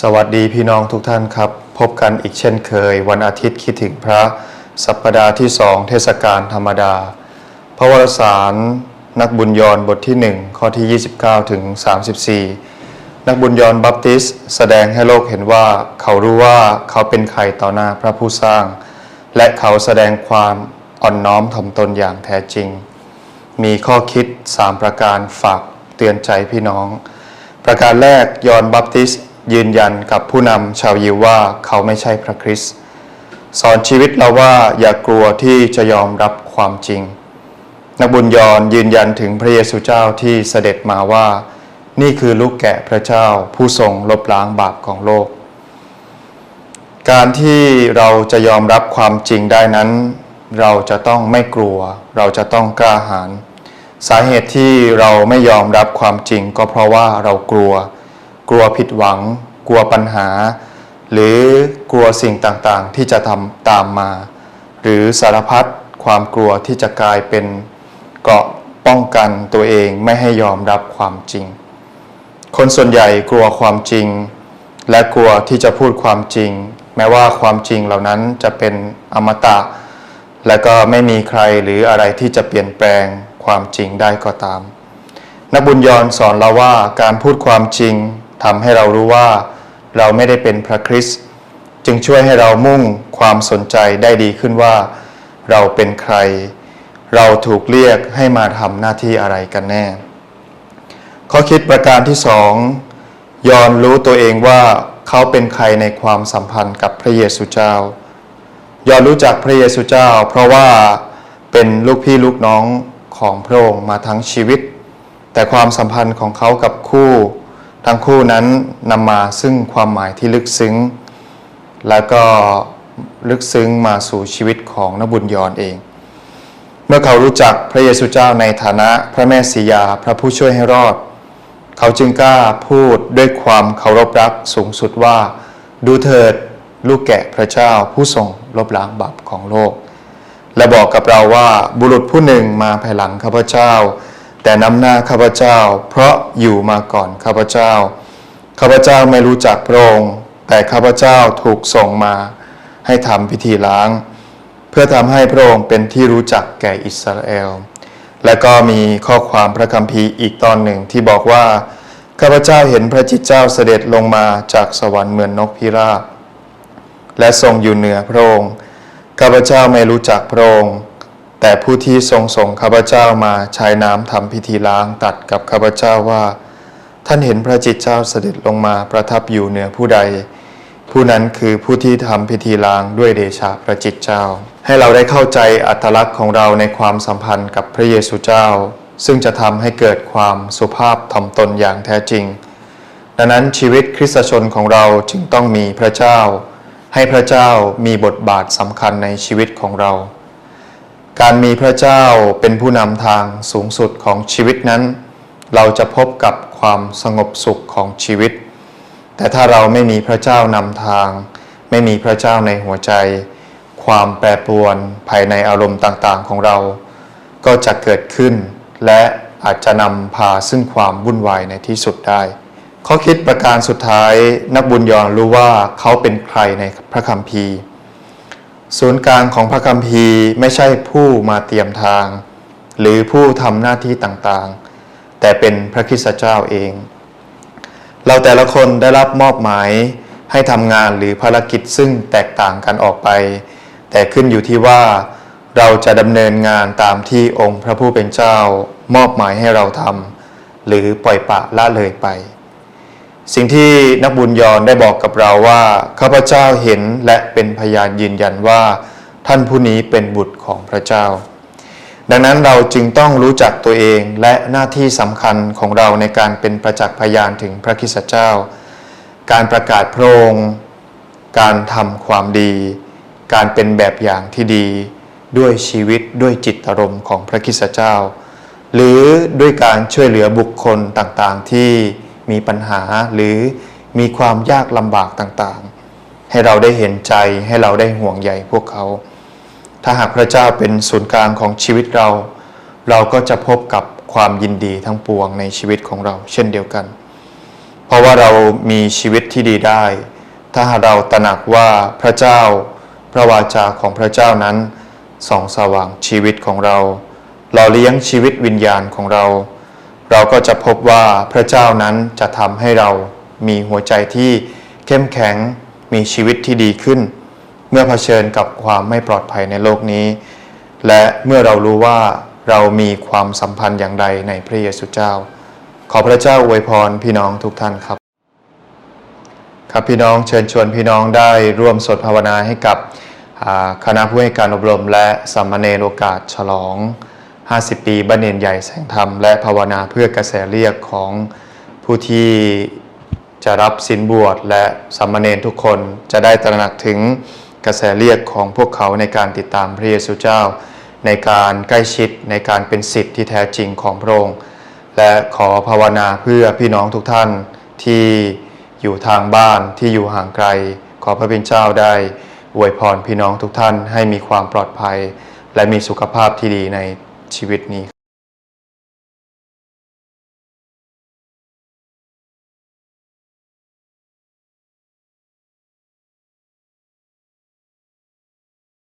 สวัสดีพี่น้องทุกท่านครับ พบกันอีกเช่นเคย วันอาทิตย์คิดถึงพระสัปดาห์ที่สองเทศกาลธรรมดา พระวรสารนักบุญยอนบทที่ 1 ข้อที่ 29 ถึง 34 นักบุญยอนบัพติส แสดงให้โลกเห็นว่าเขารู้ว่าเขาเป็นใครต่อหน้าพระผู้สร้าง และเขาแสดงความอ่อนน้อมถ่อมตนอย่างแท้จริง มีข้อคิด 3 ประการฝากเตือนใจพี่น้อง ประการแรกยอนบัพติส ยืนยันกับผู้นำชาวยิวว่าเขาไม่ใช่พระคริสต์สอนชีวิตเราว่าอย่ากลัวที่จะยอมรับความจริง นักบุญยอนยืนยันถึงพระเยซูเจ้าที่เสด็จมาว่า นี่คือลูกแกะพระเจ้าผู้ทรงลบล้างบาปของโลก การที่เราจะยอมรับความจริงได้นั้น เราจะต้องไม่กลัว เราจะต้องกล้าหาญสาเหตุที่เราไม่ยอมรับความจริงก็เพราะว่าเรากลัว กลัวผิดหวัง กลัวปัญหา หรือกลัวสิ่งต่างๆ ที่จะทำตามมา หรือสารพัดความกลัวที่จะกลายเป็นเกราะป้องกันตัวเองไม่ให้ยอมรับความจริง คนส่วนใหญ่กลัวความจริง และกลัวที่จะพูดความจริง แม้ว่าความจริงเหล่านั้นจะเป็นอมตะ และก็ไม่มีใครหรืออะไรที่จะเปลี่ยนแปลงความจริงได้ก็ตาม นักบุญยอนสอนเราว่าการพูดความจริง ทำให้เรารู้ว่าเราไม่ได้เป็นพระคริสต์จึงช่วยให้เรามุ่งความสนใจได้ดีขึ้นว่า เราเป็นใคร เราถูกเรียกให้มาทำหน้าที่อะไรกันแน่ ข้อคิดประการที่สองยอนรู้ตัวเองว่าเขาเป็นใครในความสัมพันธ์กับพระเยซูเจ้ายอนรู้จักพระเยซูเจ้า เพราะว่าเป็นลูกพี่ลูกน้องของพระองค์มาทั้งชีวิต แต่ความสัมพันธ์ของเขากับคู่ ทั้งคู่นั้นนำมาซึ่งความหมายที่ลึกซึ้ง แล้วก็ลึกซึ้งมาสู่ชีวิตของนบุญยอนเอง เมื่อเขารู้จักพระเยซูเจ้าในฐานะพระแม่สียาพระผู้ช่วยให้รอด เขาจึงกล้าพูดด้วยความเคารพรักสูงสุดว่า ดูเถิดลูกแกะพระเจ้าผู้ทรงลบล้างบาปของโลก และบอกกับเราว่าบุรุษผู้หนึ่งมาภายหลังข้าพเจ้า แต่นำหน้าข้าพเจ้า เพราะอยู่มาก่อนข้าพเจ้า ข้าพเจ้าไม่รู้จักพระองค์แต่ข้าพเจ้าถูกส่งมา ให้ทำพิธีล้าง เพื่อทำให้พระองค์เป็นที่รู้จักแก่อิสราเอล และก็มีข้อความพระคัมภีร์อีกตอนหนึ่งที่บอกว่าข้าพเจ้าเห็นพระจิตเจ้าเสด็จลงมาจากสวรรค์เหมือนนกพิราบและทรงอยู่เหนือพระองค์ข้าพเจ้าไม่รู้จักพระองค์ แต่ผู้ที่ทรงส่งข้าพเจ้ามาใช้น้ำทำพิธีล้างตัดกับข้าพเจ้าว่า ท่านเห็นพระจิตเจ้าเสด็จลงมาประทับอยู่เหนือผู้ใด ผู้นั้นคือผู้ที่ทำพิธีล้างด้วยเดชะพระจิตเจ้า ให้เราได้เข้าใจอัตลักษณ์ของเราในความสัมพันธ์กับพระเยซูเจ้า ซึ่งจะทำให้เกิดความสุภาพถ่อมตนอย่างแท้จริง ดังนั้นชีวิตคริสตชนของเราจึงต้องมีพระเจ้า ให้พระเจ้ามีบทบาทสำคัญในชีวิตของเรา การมีพระเจ้าเป็นผู้นำทางสูงสุดของชีวิตนั้น เราจะพบกับความสงบสุขของชีวิต แต่ถ้าเราไม่มีพระเจ้านำทาง ไม่มีพระเจ้าในหัวใจ ความแปรปรวนภายในอารมณ์ต่างๆของเรา ก็จะเกิดขึ้น และอาจจะนำพาซึ่งความวุ่นวายในที่สุดได้ ข้อคิดประการสุดท้ายนักบุญยอนรู้ว่าเขาเป็นใครในพระคัมภีร์ ศูนย์กลางของพระคัมภีร์ไม่ใช่ผู้มาเตรียมทาง หรือผู้ทำหน้าที่ต่างๆ แต่เป็นพระคริสตเจ้าเอง เราแต่ละคนได้รับมอบหมายให้ทำงานหรือภารกิจซึ่งแตกต่างกันออกไป แต่ขึ้นอยู่ที่ว่า เราจะดำเนินงานตามที่องค์พระผู้เป็นเจ้า มอบหมายให้เราทำหรือปล่อยปะละเลยไป สิ่งที่นักบุญยอนได้บอกกับเราว่าข้าพเจ้าเห็นและเป็นพยานยืนยันว่า ท่านผู้นี้เป็นบุตรของพระเจ้า ดังนั้นเราจึงต้องรู้จักตัวเองและหน้าที่สำคัญของเราในการเป็นประจักษ์พยานถึงพระคิสเจ้า การประกาศพระองค์การทำความดี การเป็นแบบอย่างที่ดี ด้วยชีวิตด้วยจิตอารมณ์ของพระคิสเจ้า หรือด้วยการช่วยเหลือบุคคลต่างๆที่ มีปัญหาหรือมีความยากลำบากต่างๆ ให้เราได้เห็นใจให้เราได้ห่วงใยพวกเขา ถ้าหากพระเจ้าเป็นศูนย์กลางของชีวิตเรา เราก็จะพบกับความยินดีทั้งปวงในชีวิตของเรา เช่นเดียวกัน เพราะว่าเรามีชีวิตที่ดีได้ ถ้าหากเราตระหนักว่าพระเจ้า พระวาจาของพระเจ้านั้นส่องสว่างชีวิตของเราเราเลี้ยงชีวิตวิญญาณของเรา เราก็จะพบว่าพระเจ้านั้นจะทำให้เรามีหัวใจที่เข้มแข็งมีชีวิตที่ดีขึ้น เมื่อเผชิญกับความไม่ปลอดภัยในโลกนี้ และเมื่อเรารู้ว่าเรามีความสัมพันธ์อย่างใดในพระเยซูเจ้า ขอพระเจ้าอวยพรพี่น้องทุกท่านครับ ครับพี่น้องเชิญชวนพี่น้องได้ร่วมสวดภาวนาให้กับคณะผู้ให้การอบรมและสามเณรโอกาสฉลอง 50 ปีบัณฑิตใหญ่แสงธรรม และภาวนาเพื่อกระแสเรียกของผู้ที่จะรับสินบวชและสามเณรทุกคนจะได้ตระหนักถึงกระแสเรียกของพวกเขาในการติดตามพระเยซูเจ้า ในการใกล้ชิดในการเป็นสิทธิ์ที่แท้จริงของพระองค์ และขอภาวนาเพื่อพี่น้องทุกท่านที่อยู่ทางบ้านที่อยู่ห่างไกล ขอพระบิดาเจ้าได้อวยพรพี่น้องทุกท่านให้มีความปลอดภัย และมีสุขภาพที่ดีใน ชีวิตนี้